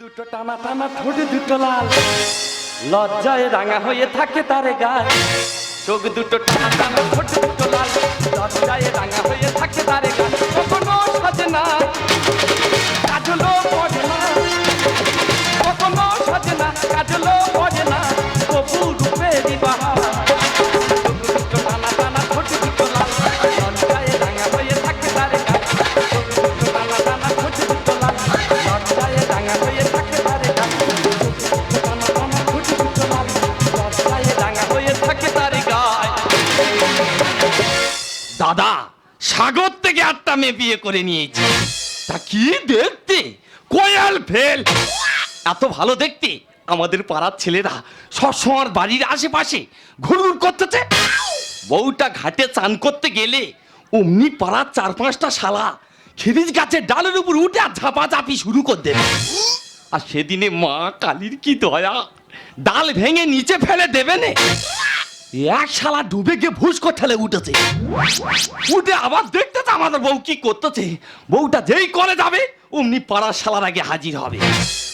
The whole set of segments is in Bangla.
দুটো টানা টানা, ঠোঁট দুটো লাল। লজ্জায় রাঙা হয়ে থাকে তার গায়ে চোখ দুটো টানা টানা, ঠোঁট দুটো লাল। লজ্জায় রাঙা হয়ে থাকে তার গায়ে কখনো সাজে না কাজলো পড়ে না। কখনো সাজে না কাজলো পড়ে না। থেকে বিয়ে করে নিয়েছি। তা কি দেখতে? কোয়াল ফেল। এত ভালো দেখতে। আমাদের পাড়ার ছেলেরা সবসময় বাড়ির আশেপাশে ঘুরঘুর করতেছে। বউটা ঘাটে চান করতে গেলে অমনি পাড়ার চার পাঁচটা শালা খিরিজ গাছের ডালের উপর উঠে আর ঝাপাঝাপি শুরু করে দেবে। আর সেদিনে মা কালীর কি দয়া? ডাল ভেঙে নিচে ফেলে দেবে না। এক শালা ডুবে গিয়ে ভুস ঠেলে উঠেছে। উঠে আবার দেখতেছে আমাদের বউ কি করতেছে। বউটা যেই করে যাবে, অমনি পাড়ার শালার আগে হাজির হবে।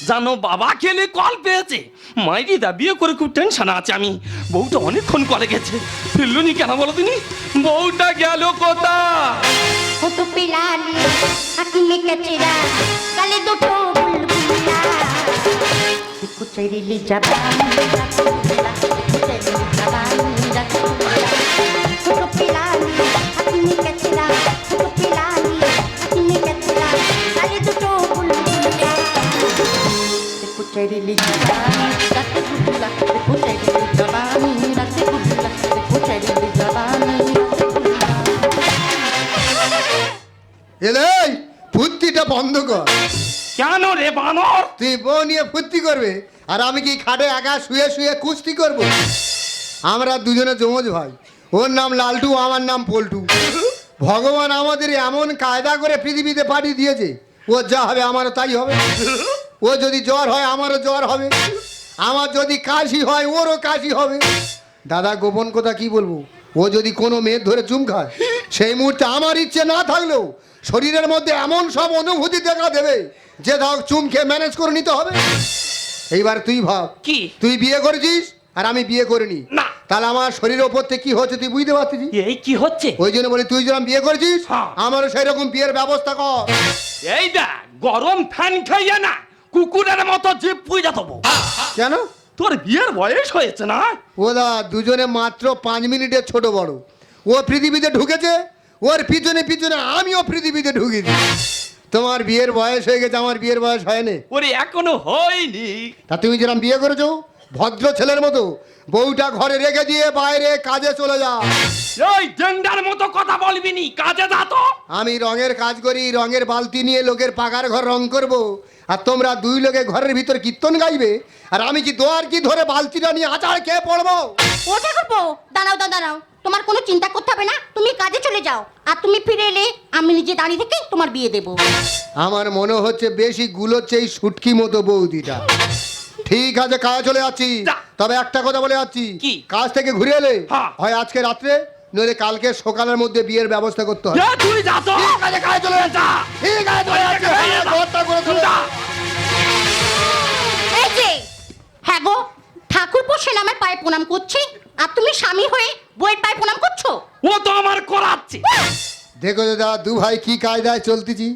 জানো, বাবা খেলে কল পেয়েছে। মাইরি দা বিয়ে করে খুব টেনশন আছে আমি। বউটা অনেকক্ষণ করে গেছে। ফিরলুনি কেন বলো তুমি? বউটা গেল কোথা কালে দুটো বুলবুলা দেখো চৈরিলি জবানি রসগোল্লা চৈরিলি জবানি রসগোল্লা ফটো পিলালি হাতি মে কচরা ফটো পিলালি হাতি মে কচরা কালে দুটো বুলবুলা দেখো চৈরিলি জবানি রসগোল্লা দেখো চৈরিলি জবানি রসগোল্লা দেখো চৈরিলি জবানি রসগোল্লা এলে ফুর্তিটা বন্ধ কর। কেন রে বানর? তুই বউ নিয়ে ফুর্তি করবে আর আমি কি খাটে একা শুয়ে শুয়ে কুস্তি করব? আমরা দুজনে জমজ ভাই। ওর নাম লালটু আমার নাম পল্টু। ভগবান আমাদের এমন কায়দা করে পৃথিবীতে পাঠিয়ে দিয়েছে ও যা হবে আমারও তাই হবে। ও যদি জ্বর হয় আমারও জ্বর হবে। আমার যদি কাশি হয় ওরও কাশি হবে। দাদা গোপন কথা কি বলব? ও যদি কোনো মেয়ের ধরে চুম খায় সেই মুহূর্তে আমার ইচ্ছে না থাকলেও শরীরের মধ্যে এমন সব অনুভূতি দেখা দেবে যে ধর চুম খেয়ে ম্যানেজ করে নিতে হবে। এইবার তুই ভাব কি? তুই বিয়ে করেছিস? আর আমি বিয়ে করিনি। না। তাহলে আমার শরীরের ওপর থেকে কি হচ্ছে তুই বুঝতে পারছিস? এই কি হচ্ছে? ওই জন্য বলি তুই যেরকম বিয়ে করেছিস হ্যাঁ। আমারও সেই রকম বিয়ের ব্যবস্থা কর। এই দেখ গরম ফ্যান খাইয়ে না কুকুরের মতো জিপ পুইজা দেবো। কেন? তোর বিয়ের বয়স হয়েছে না? ও দা দুজনে মাত্র পাঁচ মিনিটের ছোট বড়। ও পৃথিবীতে ঢুকেছে ওর পিছনে পিছনে আমিও পৃথিবীতে ঢুকেছি। তোমার বিয়ের বয়স হয়ে গেছে আমার বিয়ের বয়স হয়নি। ওরে এখনও হয়নি। তা তুমি যেরকম বিয়ে করেছ ভদ্র ছেলের মতো বউটা ঘরে রেখে দিয়ে বাইরে কাজে চলে যা। ওই ডেন্ডার মতো কথা বলবি নি কাজে যা তো। আমি রঙের কাজ করি রঙের বালতি নিয়ে লোকের পাকার ঘর রং করব। আর তোমরা দুই লোকে ঘরের ভিতর কীর্তন গাইবে। আর আমি কি দোয়ার কি ধরে বালতিটা নিয়ে আচার খেয়ে পড়ব? ওটা করব দাঁড়াও দাঁড়াও দাঁড়াও। তোমার কোনো চিন্তা করতে হবে না তুমি কাজে চলে যাও। আর তুমি ফিরে এলে আমি নিজে দাঁড়িয়ে থেকে তোমার বিয়ে দেবো। আমার মনে হচ্ছে বেশি গুলোচ্ছে এই সুটকি মতো বৌদিটা। ঠিক আছে কাজে চলে যাচ্ছি। তবে একটা কথা বলে যাচ্ছি। কি? কাজ থেকে ঘুরে এলে হ্যাঁ। হয় আজকে রাত্রে নইলে কালকে সকালের মধ্যে বিয়ের ব্যবস্থা করতে হবে তুই যা ঠিক আছে কাজে চলে যা। ঠিক আছে চলে যাচ্ছি। হ্যাঁ, ঘরটা করে চলে যা। এই যে হ্যাঁ গো ঠাকুর পোষে নামে পায়ে প্রণাম করছে আর তুমি স্বামী হয়ে বইয়ের পায়ে প্রণাম করছ? ও তো আমার করাচ্ছে। দেখো দাদা দু ভাই কি কায়দায় চলতেছি?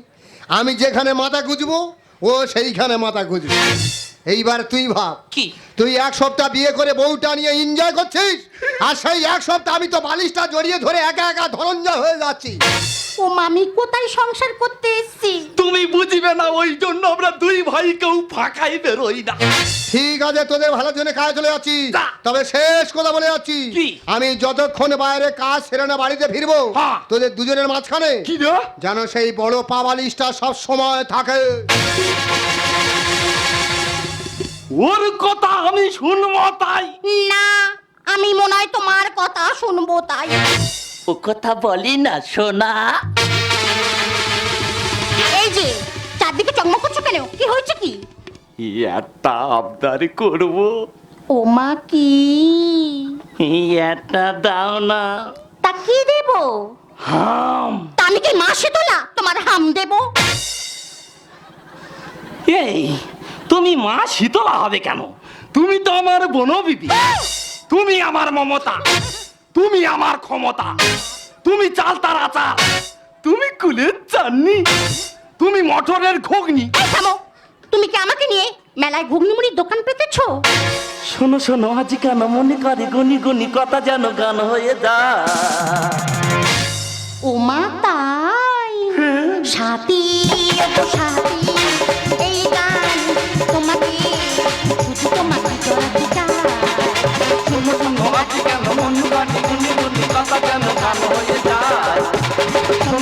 আমি যেখানে মাথা গুজবো ও সেইখানে মাথা গুজবে এইবার তুই ভাব। কি? তুই এক সপ্তাহ বিয়ে করে বউটা নিয়ে এনজয় করছিস? আর সেই এক সপ্তাহ আমি তো বালিশটা জড়িয়ে ধরে একা একা ধরঞ্জয় হয়ে যাচ্ছি। ও মামি কোথায় সংসার করতে এসছি? তুমি বুঝিবে না ওই জন্য আমরা দুই ভাই কেউ ফাঁকাই বেরোই না। ঠিক আছে তোদের ভালোর জন্য কাজ চলে যাচ্ছি। তবে শেষ কথা বলে যাচ্ছি। আমি যতক্ষণ বাইরে কাজ সেরে না বাড়িতে ফিরবো। তোদের দুজনের মাঝখানে। যেন সেই বড় পা বালিশটা সব সময় থাকে। ওর কথা আমি শুনব তাই। না আমি মনে হয় তোমার কথা শুনব তাই। ও কথা বলি না সোনা। এই যে চারদিকে চকমক করছ কেন? কি হয়েছে কি? একটা আবদার করব? ও মা কি? একটা দাও না। তা কি দেবো? হাম। তা আমি কি মাসে তোলা? তোমার হাম দেবো? এই তুমি মা শীতলা হবে কেন? তুমি তো আমার বনবিবি। তুমি আমার মমতা। তুমি আমার ক্ষমতা। তুমি চালতার আচার। তুমি কুলের চাননি। তুমি মটরের ঘুগনি। থামো। তুমি কি আমাকে নিয়ে মেলায় ঘুগনি মুড়ির দোকান পেতেছো? শোনো শোনো আজ কেন মনে করে গনি গনি কথা যেন গান হয়ে যায়। ও মা তাই। সাথী সাথী।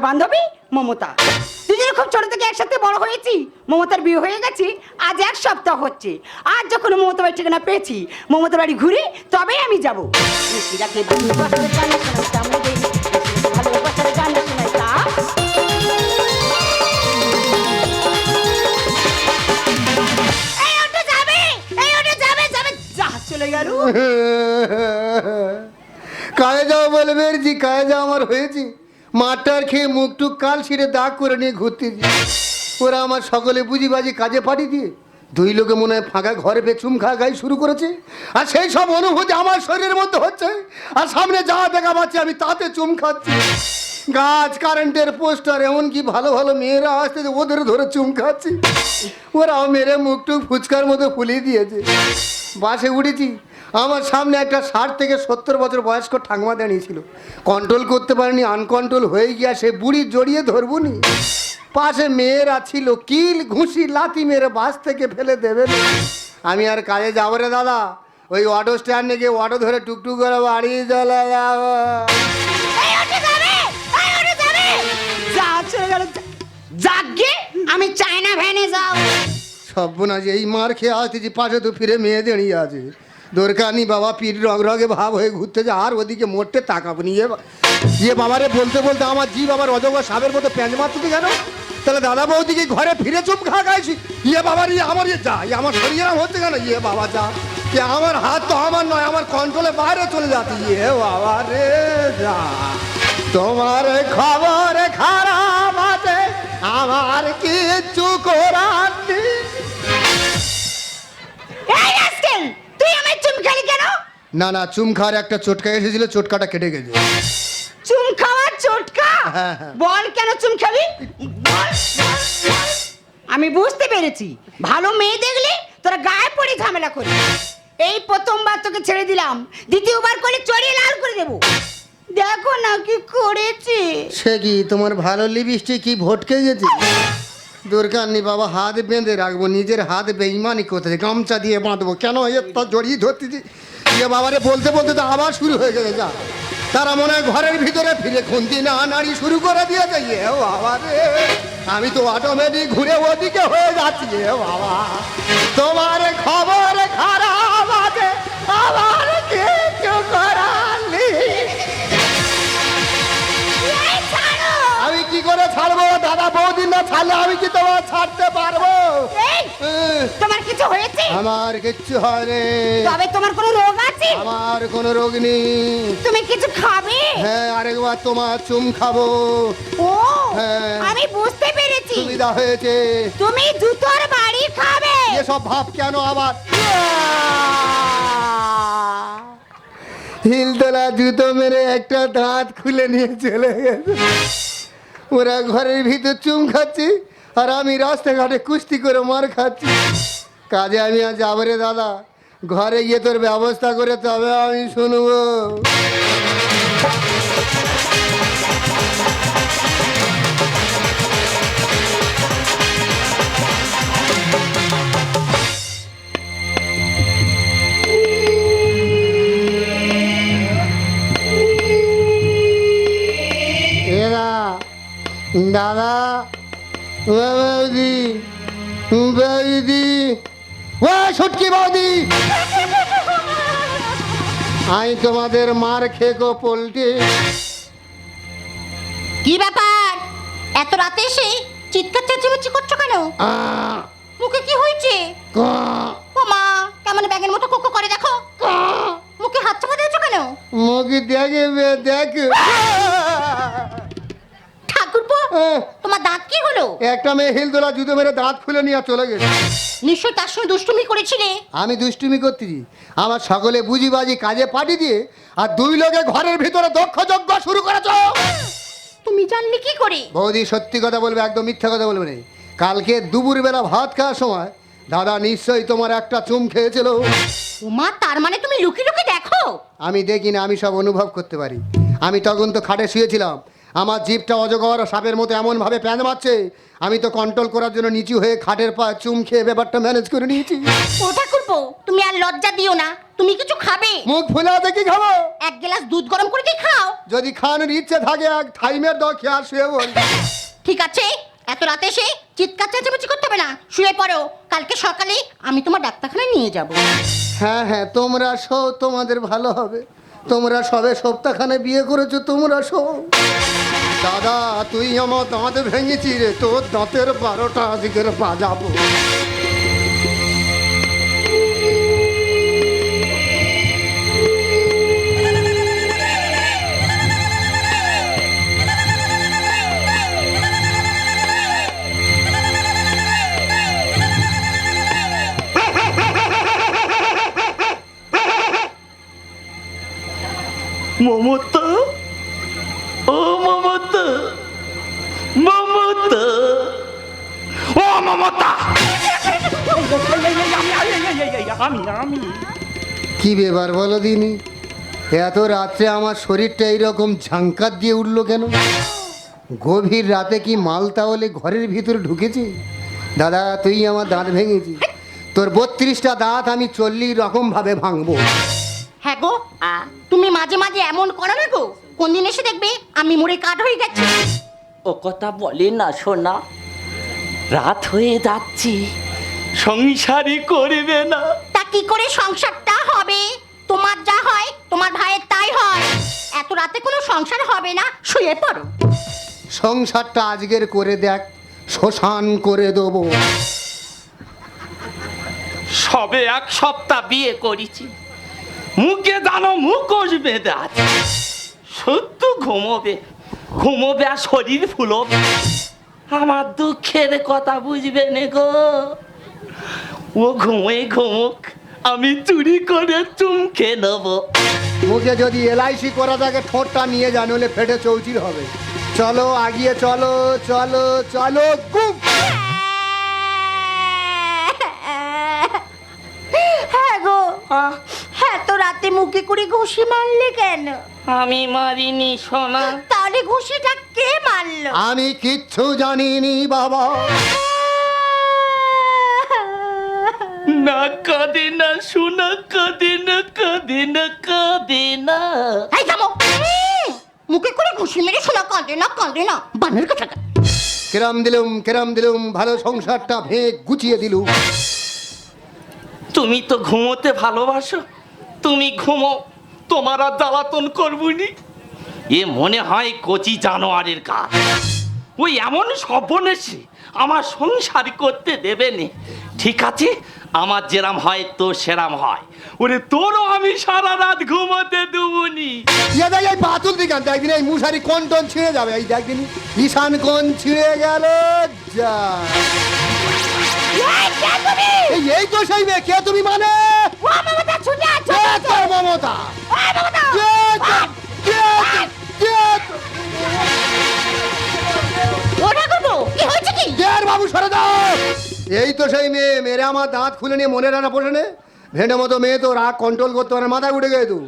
আমার বান্ধবী মমতা। দুজনে খুব ছোট থেকে একসাথে বড় হয়েছি। মমতার বিয়ে হয়ে গেছি, আজ এক সপ্তাহ হচ্ছে। আজ যখন মমতা বাড়ি ঠিকানা পেয়েছি মমতা বাড়ি ঘুরি, তবেই আমি যাব। কায়ে যাও বলে বেরছি যাও আমার হয়েছে। মাটার খেয়ে মুখ টুক কাল ছিঁড়ে দাগ করে নিয়ে ঘুরতে ওরা আমার সকলে বুঝি বাজি কাজে পাঠিয়ে দিয়ে দুই লোকে মনে হয় ফাঁকা ঘরে পেয়ে চুম খা গাই শুরু করেছে। আর সেই সব অনুভূতি আমার শরীরের মধ্যে হচ্ছে, আর সামনে যা দেখা পাচ্ছি আমি তাতে চুম খাচ্ছি। গাছ কারেন্টের পোস্টার, এমনকি ভালো ভালো মেয়েরা আসতে ওদের ধরে চুম খাচ্ছি ওরাও মেরে মুখ টুক ফুচকার মতো ফুলিয়ে দিয়েছে। বাসে উঠেছি, আমার সামনে একটা ষাট থেকে সত্তর বছর বয়স্ক ঠাকমা দাঁড়িয়েছিল কন্ট্রোল করতে পারেনি আনকন্ট্রোল হয়ে গিয়া সে বুড়ি জড়িয়ে ধরবো নি পাশে মেয়েরা ছিল, কিল ঘুষি লাথি মেরে বাস থেকে ফেলে দেবে। আমি আর কাজে যাব রে দাদা, ওই অটো স্ট্যান্ডে গিয়ে অটো ধরে টুকটুক করে বাড়ি চলে যাব। আমি চায়না ভ্যানে যাও। সর্বনাশ এই মার খেয়ে আসতেছি, পাশে তো ফিরে মেয়ে দাঁড়িয়ে আছে। দরকার নেই বাবা পীর রগ রগে ভাব হয়ে ঘুরতে যা, আর ওদিকে মোটতে তাকাবো নি। ইয়ে বাবারে বলতে বলতে আমার জি বাবার অজগর সাপের মতো প্যাঁচ মারতে কেন? তাহলে দাদা বৌদিকে ঘরে ফিরে চুপ খা খাইছি। ইয়ে বাবার ইয়ে আমার ইয়ে যা ইয়ে আমার শরীর হচ্ছে কেন? ইয়ে বাবা যা ইয়ে আমার হাত তো আমার নয়, আমার কন্ট্রোলে বাইরে চলে যাচ্ছে। ইয়ে বাবা রে, যা। তোমার খবর খারাপ আমার কিচ্ছু করার তুই আমার চুম খালি কেন? না না চুম খাওয়ার একটা চটকা এসেছিল চটকাটা কেটে গেছে। চুম খাওয়ার চটকা? হ্যাঁ, হ্যাঁ। বল কেন চুম খাবি। আমি বুঝতে পেরেছি। ভালো মেয়ে দেখলে তোরা গায়ে পড়ে ঝামেলা করি এই প্রথমবার তোকে ছেড়ে দিলাম দ্বিতীয়বার করে চড়িয়ে লাল করে দেবো। দেখো না কি করেছে। সে কি তোমার ভালো লিপস্টিক কি ভটকে গেছে? দরকার নেই বাবা হাত বেঁধে রাখব, নিজের হাত বেইমানি করতে গামছা দিয়ে বাঁধবো। কেন এত জড়িয়ে ধরতেছি? ইয়ে বাবারে বলতে বলতে তো আবার শুরু হয়ে গেছে, যা। তারা মনে হয় ঘরের ভিতরে ফিরে খুন্তি না নাড়ি শুরু করে দিয়েছে। ইয়ে বাবা আমি তো অটোমেটিক ঘুরে ওদিকে হয়ে যাচ্ছি বাবা। তোমার খবর খারাপ আছে আমার না ছাড়লে আমি কি তোমার ছাড়তে পারব? তোমার কিছু হয়েছে? আমার কিচ্ছু হয়নি। তবে তোমার কোনো রোগ আছে? আমার কোনো রোগ নেই। তুমি কিছু খাবে? হ্যাঁ আরেকবার তোমার চুম খাব। ও হ্যাঁ। আমি বুঝতে পেরেছি। সুবিধা হয়েছে। তুমি জুতোর বাড়ি খাবে। এসব ভাব কেন আবার? হিলতলা জুতো মেরে একটা দাঁত খুলে নিয়ে চলে গেছে। ওরা ঘরের ভিতর চুম খাচ্ছে, আর আমি রাস্তাঘাটে কুস্তি করে মার খাচ্ছি। কাজে আমি আর যাব রে দাদা, ঘরে গিয়ে তোর ব্যবস্থা করে তবে আমি শুনব। বৌদি বৌদি ও ছুটকি বৌদি! আমি তোমাদের মার খেয়ে গো পোল্টে কি ব্যাপার? এত রাতে এসে চিৎকার চেঁচামেচি করছ কেন? মুখে কি হয়েছে? ও মা কেমন ব্যাগের মতো কোকো করে দেখো। মুখে হাত চাপা দিয়েছ কেন? মুখি দেখে দেখ। তোমার দাঁত কি হলো? একটা মেয়ে হিল দোলা জুতো মেরে দাঁত খুলে নিয়ে চলে গেছে। নিশ্চয় তার সঙ্গে দুষ্টুমি করেছিলে? আমি দুষ্টুমি করতেছি আমার সকলে বুঝিবাজি কাজে পাঠিয়ে দিয়ে আর দুই লোকে ঘরের ভিতরে দক্ষ যজ্ঞ শুরু করেছ। তুমি জানলে কি করে? বৌদি সত্যি কথা বলবে একদম মিথ্যা কথা বলবে না। কালকে দুপুরবেলা ভাত খাওয়ার সময় দাদা নিশ্চয়ই তোমার একটা চুম খেয়েছিল। উমা তার মানে তুমি লুকি লুকি দেখো? আমি দেখি না আমি সব অনুভব করতে পারি। আমি তখন তো খাটে শুয়েছিলাম। আমার জিভটা অজগর সাপের মতো এমনভাবে প্যান মারছে। আমি তো কন্ট্রোল করার জন্য নিচু হয়ে খাটের পা চুম খেয়ে ব্যাপারটা ম্যানেজ করে নিয়েছি। ও ঠাকুরপো তুমি আর লজ্জা দিও না। তুমি কিছু খাবে? মুখ ফুলে দেখি খাব? এক গ্লাস দুধ গরম করে দিয়ে খাও? যদি খাওয়ানোর ইচ্ছে থাকে এক থাইমের দাও খেয়াল শুয়ে বল ঠিক আছে এত রাতে এসে চিৎকার চেঁচামেচি করতে হবে না। শুয়ে পড়ো। কালকে সকালে আমি তোমার ডাক্তারখানায় নিয়ে যাব। হ্যাঁ হ্যাঁ তোমরা শো তোমাদের ভালো হবে। তোমরা সবে সপ্তাহখানে বিয়ে করেছ, তোমরা সব। দাদা, তুই আমার দাঁত ভেঙেছি রে, তোর দাঁতের বারোটা আজকের বাজাবো। মমতা, ও মমতা মমতা, ও মমতা। কি ব্যাপার বলো দিনি? এত রাত্রে আমার শরীরটা এইরকম ঝাঙ্কার দিয়ে উঠল কেন? গভীর রাতে কি মাল তাহলে ঘরের ভিতরে ঢুকেছে? দাদা, তুই আমার দাঁত ভেঙেছি তোর বত্রিশটা দাঁত আমি চল্লিশ রকমভাবে ভাঙবো। হ্যাঁ গো তুমি মাঝে মাঝে এমন করো না গো। কোন দিন এসে দেখবে আমি মরে কাঠ হয়ে গেছি। ও কথা বলে না শোনা রাত হয়ে যাচ্ছি সংসারই করবে না। তা কি করে সংসারটা হবে? তোমার যা হয় তোমার ভাইয়ের তাই হয়। এত রাতে কোনো সংসার হবে না শুয়ে পড়ো। সংসারটা আজকের করে দেখ শ্মশান করে দেবো। সবে এক সপ্তাহ বিয়ে করেছি। মুখে জানো মুখোশ বেঁধে আছে সত্য ঘুমোবে ঘুমোবে আর শরীর ফুলবে। আমার দুঃখের কথা বুঝবে নে গো। ও ঘুমোই ঘুমুক, আমি চুরি করে চুমকে নেব। মুখে যদি এলআইসি করা থাকে, ঠোঁটটা নিয়ে যান হলে ফেটে চৌচির হবে। চলো, আগিয়ে চলো চলো চলো, গুম হ্যাঁ গো হ্যাঁ তো রাতে মুখে করে ঘুষি মারলে কেন? আমি মারিনি সোনা। তাহলে ঘুষিটা কে মারলো? আমি কিচ্ছু জানিনি বাবা। না কাঁদে না সোনা কাঁদে না কাঁদে না কাঁদে না। এই থামো। মুখে করে ঘুষি মেরে শোনা কাঁদে না কাঁদে না। বানের কথা কেরাম দিলুম কেরাম দিলুম ভালো সংসারটা ভেঙে গুছিয়ে দিলুম। তুমি তো ঘুমোতে ভালোবাসো। তুমি ঘুমো, তোমার আর জ্বালাতন করবুনি এ মনে হয় কচি জানোয়ারের কাজ। ওই এমন সর্বনেশে আমার সংসার করতে দেবে নে ঠিক আছে, আমার যেরাম হয় তো সেরাম হয়। ওরে, তোরও আমি সারা রাত ঘুমোতে দেবুনি। দেখ, এই পাতুল দিকান একদিন এই মুশারি কোন টন ছিঁড়ে যাবে? এই একদিন ঈশান কোন ছিঁড়ে গেল? যা। এই এই তো সেই মেয়ে কে তুমি মানে? মমতা বাবু সরে দাও। এই তো সেই মেয়ে মেরে আমার দাঁত খুলে নিয়ে মনে রানা পড়ে নে। ভেন্ডে মতো মেয়ে তো রাগ কন্ট্রোল করতে পারে না, মাথায় উঠে গেছে তো।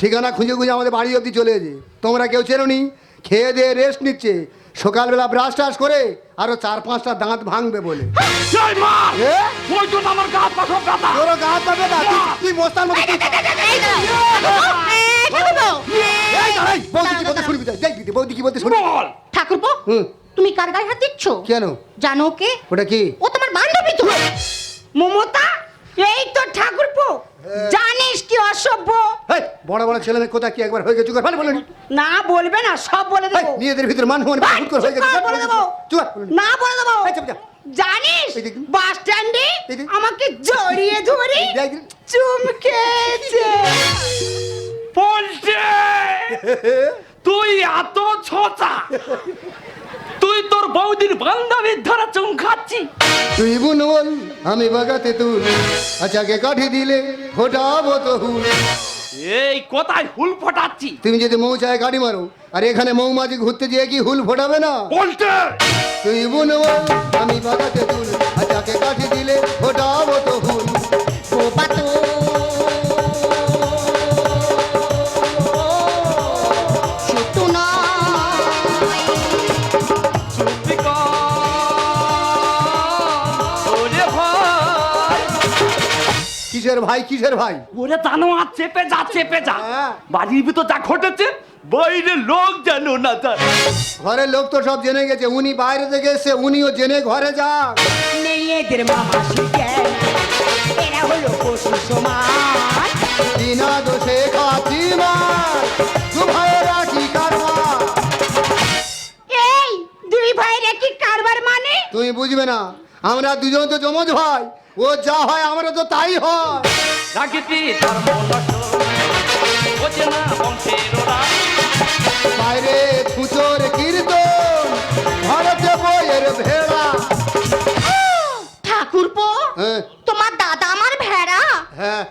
ঠিকানা খুঁজে খুঁজে আমাদের বাড়ি অবধি চলে এসে। তোমরা কেউ চেরোনি খেয়ে দিয়ে রেস্ট নিচ্ছে। সকালবেলা ব্রাশ টাশ করে আরও চার পাঁচটা দাঁত ভাঙবে বলে। তুই- মতো দাঁড়াও। এই, ঠাকুরপো এই দাঁড়াই, বৌদি কি বলতে শুনবি তো? দেখ দিদি, বৌদি কি বলতে শুনবি? বল। ঠাকুরপো তুমি কার গায়ে হাত দিচ্ছ? কেন? জানো কে? ওটা কি? ও তোমার বান্ধবী তো। মমতা এই তো ঠাকুরপো। জানিস কি অসভ্য এই, বড় বড় ছেলে মেয়ে কোথায় কি একবার হয়ে গেছে ভালো বলেনি না বলবে না সব বলে দেবো নিজেদের ভিতরে মান ভাই, করে হয়ে গেছে কর, বলে দেবো চুপ বলেনি। না বলে দেবো এই, চুপ যা। জানিস এই দেখ। বাস স্ট্যান্ডে এই দেখ। আমাকে জড়িয়ে ধরে এই দেখ। চুমকেছে পল্টে তুই এত ছোচা তুই তোর বৌদির বান্ধবীর ধরা চুম খাচ্ছি। তুই আমি বাগাতে তুল আচ্ছাকে কাঠি দিলে ফোটাবো তো হুল। এই কোথায় হুল ফোটাচ্ছি? তুমি যদি মৌচায় গাড়ি মারো আর এখানে মৌমাছি ঘুরতে গিয়ে কি হুল ফোটাবে না? পল্টে তুই বুন বল আমি বাগাতে তুল আচ্ছাকে কাঠি দিলে ফোটাবো তো ভাই কিসের ভাই? ওরে জানো আর চেপে যা চেপে যা। হ্যাঁ। বাড়ির ভিতর যা ঘটেছে বাইরে লোক জানো না তার ঘরের লোক তো সব জেনে গেছে উনি বাইরে থেকে এসে উনিও জেনে ঘরে যান নেই এদের মামা এরা হলো পশু সমান বিনা দোষে মার দু ভাইয়েরা কি কারবার। এই দুই ভাইয়ের একই কারবার মানে? তুমি বুঝবে না আমরা দুজন তো জমজ ভাই ও যা হয় আমরা তো তাই হয়। বাইরে ছুচোর কীর্তন ভারতে বইয়ের ভেড়া। ঠাকুরপো হ্যাঁ তোমার দাদা আমার ভেড়া। হ্যাঁ।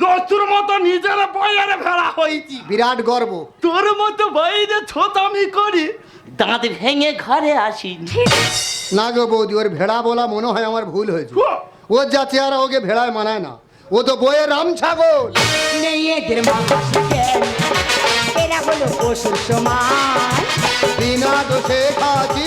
জস্তুর মতো নিজের বইয়ের ভেড়া হয়েছি বিরাট গর্ব। তোর মতো বাইরে ছোটামি করি দাঁত ভেঙে ঘরে আসি না গো বৌদি ওর ভেড়া বলা মনে হয় আমার ভুল হয়েছে। ওর যা চেহারা ওকে ভেড়ায় মানায় না। ও তো বইয়ের রাম ছাগল। এরা হলো পশুর সমান। বিনা দোষে খাচ্ছি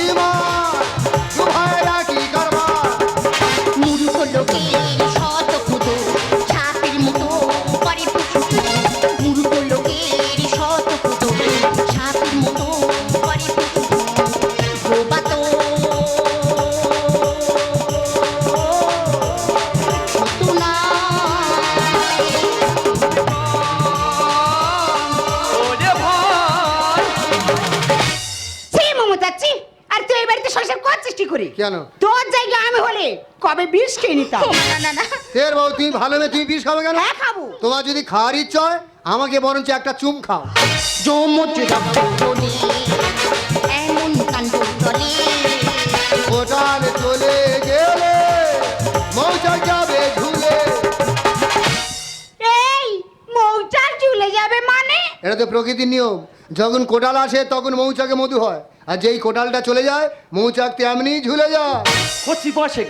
কেন? তোর জায়গা আমি হলে কবে বিষ খেয়ে নিতাম? না না না। তের বাবু তুমি ভালো মেয়ে তুমি বিষ খাবে কেন? হ্যাঁ খাব। তোমার যদি খাওয়ার ইচ্ছা হয় আমাকে বরঞ্চ একটা চুম খাও। জমজ এমন কাণ্ড চলে। ওটাল চলে গেলে মৌচাক যাবে ঝুলে। এই মৌচাক ঝুলে যাবে মানে? এটা তো প্রকৃতির নিয়ম। যখন কোটাল আসে তখন মৌচাকে মধু হয়। আর যেই কোটালটা চলে যায় মৌচাক তেমনি ঝুলে যায়। কচি বসে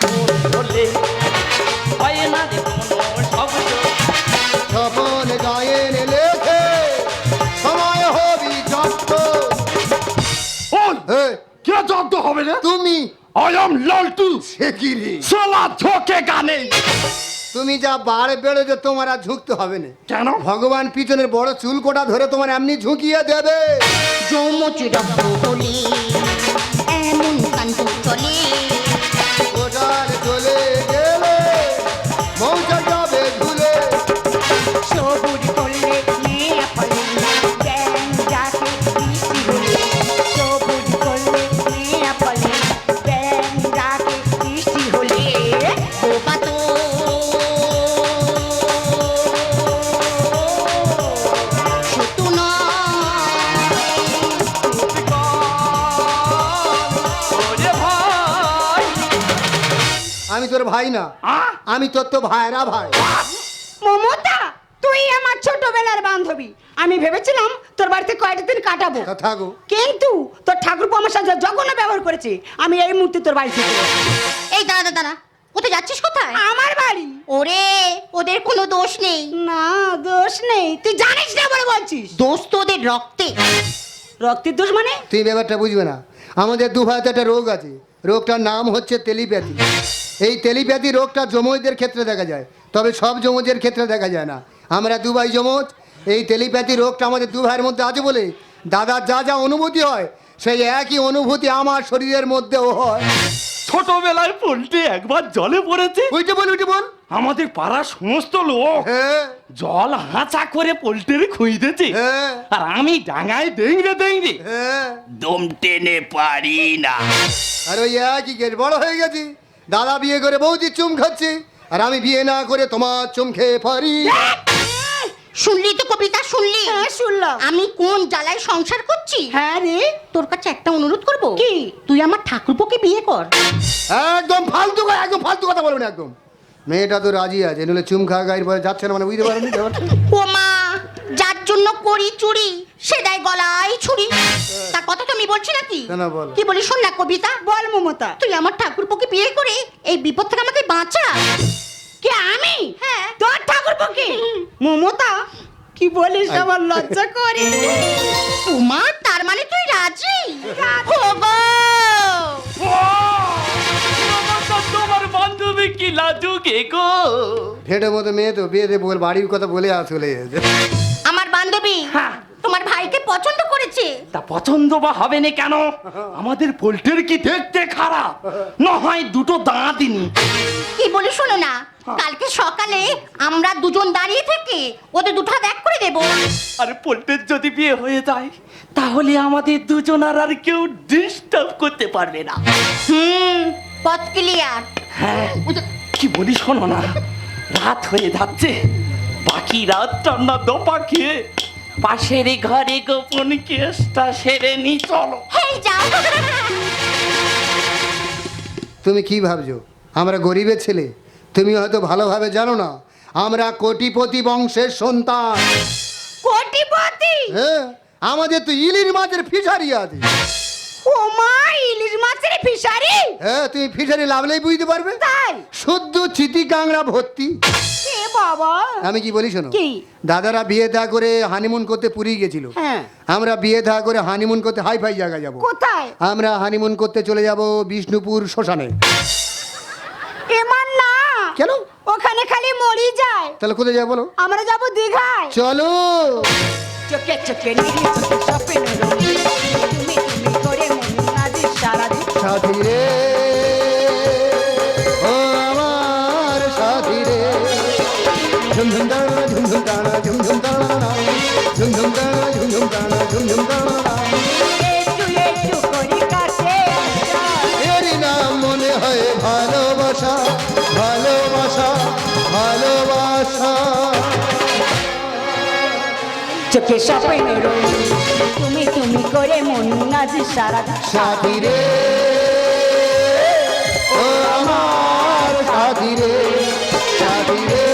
না স্বপন গায়েন লেখে সময় হবি কে জব্দ হবে রে? তুমি। আই এম লালটু। সে কি রে? সোলা ঝোঁকে গানে। তুমি যা বাড়ে বেড়েছো তোমার আর ঝুঁকতে হবে না। কেন? ভগবান পিছনের বড় চুল কোটা ধরে তোমার এমনি ঝুঁকিয়ে দেবে। জমজ বলি এমন চলে ভাই না। আমি তোর তো ভাইরা ভাই। মমতা তুই আমার ছোটবেলার বান্ধবী। আমি ভেবেছিলাম তোর বাড়িতে কয়টা দিন কাটাবো। তা থাকো কিন্তু তোর ঠাকুর আমার সাথে জঘন্য ব্যবহার করেছে। আমি এই মুহূর্তে তোর বাড়ি থেকে এই দাঁড়া দাঁড়া কোথায় যাচ্ছিস কোথায়? আমার বাড়ি। ওরে ওদের কোনো দোষ নেই। না দোষ নেই। তুই জানিস না বলে বলছিস। দোষ তো ওদের রক্তে। রক্তের দোষ মানে? তুই ব্যাপারটা বুঝবে না। আমাদের দু ভাইতে একটা রোগ আছে। রোগটার নাম হচ্ছে তেলিপ্যাথি এই তেলিপ্যাথি রোগটা যমজদের ক্ষেত্রে দেখা যায় তবে সব যমজের ক্ষেত্রে দেখা যায় না। আমরা দু ভাই যমজ এই তেলিপ্যাথি রোগটা আমাদের দু ভাইয়ের মধ্যে আছে বলে দাদার যা যা অনুভূতি হয় সেই একই অনুভূতি আমার শরীরের মধ্যেও হয়। ছোটবেলায় পোল্টে একবার জলে পড়েছে। উইটে বল উইটে বল। আমাদের পাড়ার সমস্ত লোক হ্যাঁ। জল হাঁচা করে পোল্টের খুঁজতেছে। হ্যাঁ। আর আমি ডাঙায় দেংড়ে দেংড়ে হ্যাঁ। দম টেনে পারি না। আর ওই একই গেট বড় হয়ে গেছি। দাদা বিয়ে করে বৌদি চুম খাচ্ছে আর আমি বিয়ে না করে তোমার চুম খেয়ে পারি শুনলি তো কবিতা শুনলি? হ্যাঁ শুনলাম। আমি কোন জ্বালায় সংসার করছি? হ্যাঁ রে। তোর কাছে একটা অনুরোধ করব? কি? তুই আমার ঠাকুরপোকে বিয়ে কর। একদম ফালতু কথা একদম ফালতু কথা বলবেন একদম। মেয়েটা তো রাজি আছে নইলে চুম খাওয়া গাড়ির পরে যাচ্ছে না মানে বুঝতে পারেনি ও মা যার জন্য করি চুরি সে দেয় গলায় ছুরি। তার কথা তো আমি বলছি নাকি? কেন বল? কি বলি শোন না কবিতা। বল মমতা। তুই আমার ঠাকুরপোকে বিয়ে করে এই বিপদ থেকে আমাকে বাঁচা। কে আমি? হ্যাঁ। তোর ঠাকুর পক্ষে মমতা কি বলিস আমার লজ্জা করে? উমা তার মানে তুই রাজি? ও গো তোমার বান্ধবী কি লাজুকে গো? ফেটে মতো মেয়ে তো বিয়ে দিয়ে বল বাড়ির কথা বলে আর চলে গেছে। পছন্দ করেছে? তা পছন্দ বা হবে না কেন? আমাদের পোল্টের কি দেখতে খারাপ? না হয় দুটো দাঁতিনি কি বলি শোনো না কালকে সকালে আমরা দুজন দাঁড়িয়ে থেকে ওদের দুটো এক করে দেবো। আর পোল্টের যদি বিয়ে হয়ে যায় তাহলে আমাদের দুজন আর আর কেউ ডিস্টার্ব করতে পারবে না। হুম পথ ক্লিয়ার হ্যাঁ কি বলি শোনো না রাত হয়ে যাচ্ছে। বাকি রাত টান্না দোপা খেয়ে পাশের ঘরে গোপন কেসটা সেরে নি চলো। তুমি কি ভাবছ? আমরা গরিবের ছেলে। তুমি হয়তো ভালোভাবে জানো না আমরা কোটিপতি বংশের সন্তান। কোটিপতি? হ্যাঁ আমাদের তো ইলির মাছের ফিশারি আছে। ফিশারি? হ্যাঁ তুমি ফিশারি লাভলেই বুঝতে পারবে? তাই? শুদ্ধ চিতি কাংড়া ভর্তি। এ বাবা। আমি কি বলি শোনো? কি? দাদারা বিয়ে থা করে হানিমুন করতে পুরী গেছিল। হ্যাঁ। আমরা বিয়ে থা করে হানিমুন করতে হাই ফাই জায়গা যাব। কোথায়? আমরা হানিমুন করতে চলে যাব বিষ্ণুপুর শ্মশানে। এমান না। কেন? ওখানে খালি মরি যায়। তাহলে কোথায় যাব বলো? আমরা যাব দীঘায়। চলো। চোখে চোখে নীল সাথী রে ও আমার সাথী রে ঝুমঝুম টানা ঝুমঝুম টানা ঝুমঝুম টানা ঝুমঝুম টানা ঝুমঝুম টানা ঝুমঝুম আসা। এরই নাম মনে হয় ভালোবাসা ভালোবাসা ভালোবাসা। চোখে স্বপ্ন তুমি তুমি করে মন আজ সারা। দিন সাথী রে বাইরে